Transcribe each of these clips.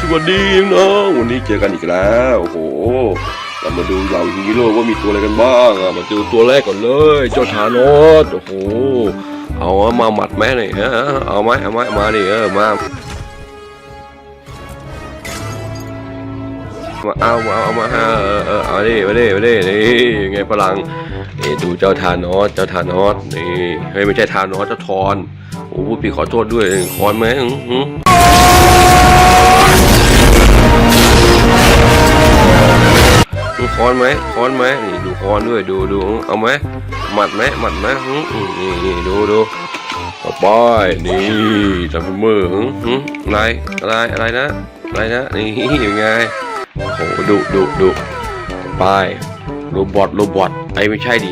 สวัสดีน้องวันนี้เจอกันอีกแล้วโอ้โหเรามาดูเหล่าฮีโร่ว่ามีตัวอะไรกันบ้างอะมาเจอตัวแรกก่อนเลยเจ้าธานอสโอ้โหเอามาหมัดแม่หน่อยฮะเอาไหมเอาไหมมาดิเออมามาเอามาเอามาฮะเออเออเอาดิมาดิมาดินี่ไงพลังนี่ดูเจ้าธานอสเจ้าธานอสนี่เฮ้ยไม่ใช่ธานอสเจ้าทอนโอ้พี่ขอโทษด้วยคอนไหม ค้อนไหมค้อนไหมนี่ดูค้อนด้วยดูดูเอาไหมหมัดไหมหมัดไหมหึนี่นี่ดูดูต่อไปนี่ทำเป็นมือหึหึอะไรอะไรอะไรนะอะไรนะนี่ยังไงโอ้โหดุดุดุต่อไปโรบอทโรบอทไอ้ไม่ใช่ดิ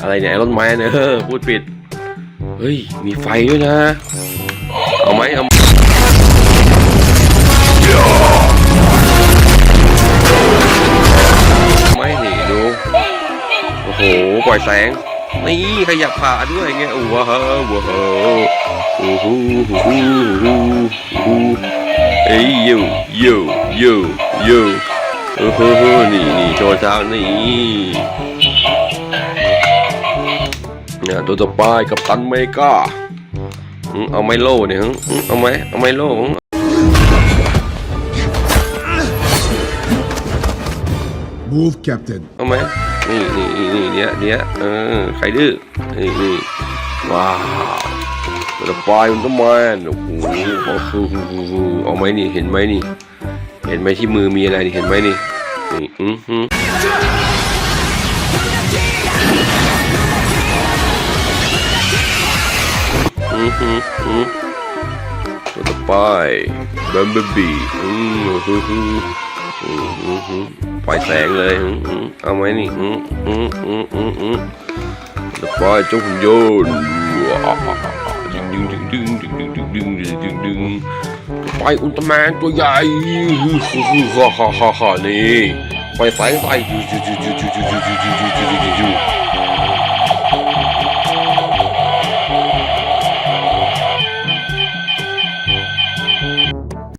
อะไรเนี่ยไอรอนแมนเออพูดผิดเฮ้ยมีไฟด้วยนะเอาไหมเอา ปล่อยแสงนี่ขยับขาด้วยไงว้าวว้าวโอ้โหโอ้โหโอ้โหเอ้ยยูยูยูยูโอ้โหนี่นี่โชว์เท้านี่เนี่ยตัวต่อไปกับตันเมกาอืมเอาไมโลเนี่ยหึอืมเอาไหมเอาไมโลหึ Move, Captain. เอาไหม นี่นี่นี่นี่เนี้ยเนี้ยเออใครดื้อนี่นี่ว้าวตัวปลายมันต้องมาโอ้โหโอ้โหเอาไหมนี่เห็นไหมนี่ เห็นไหมที่มือมีอะไรนี่เห็นไหมนี่นี่อือหืออือหืออือตัวต่อไปบัมเบบีอือหือหืออือืมอืม ปล่อยแสงเลยเอาไหมนี่อืมอืมอืมอือปล่อยเจ้าหุ่นยนต์ว้าวดึงดึงดึงดึงดึงดึงดึงดึงดึงดึงดึงไปอุลตร้าแมนตัวใหญ่ฮ่าฮ่าฮ่าฮ่านี่ปล่อยแสงไป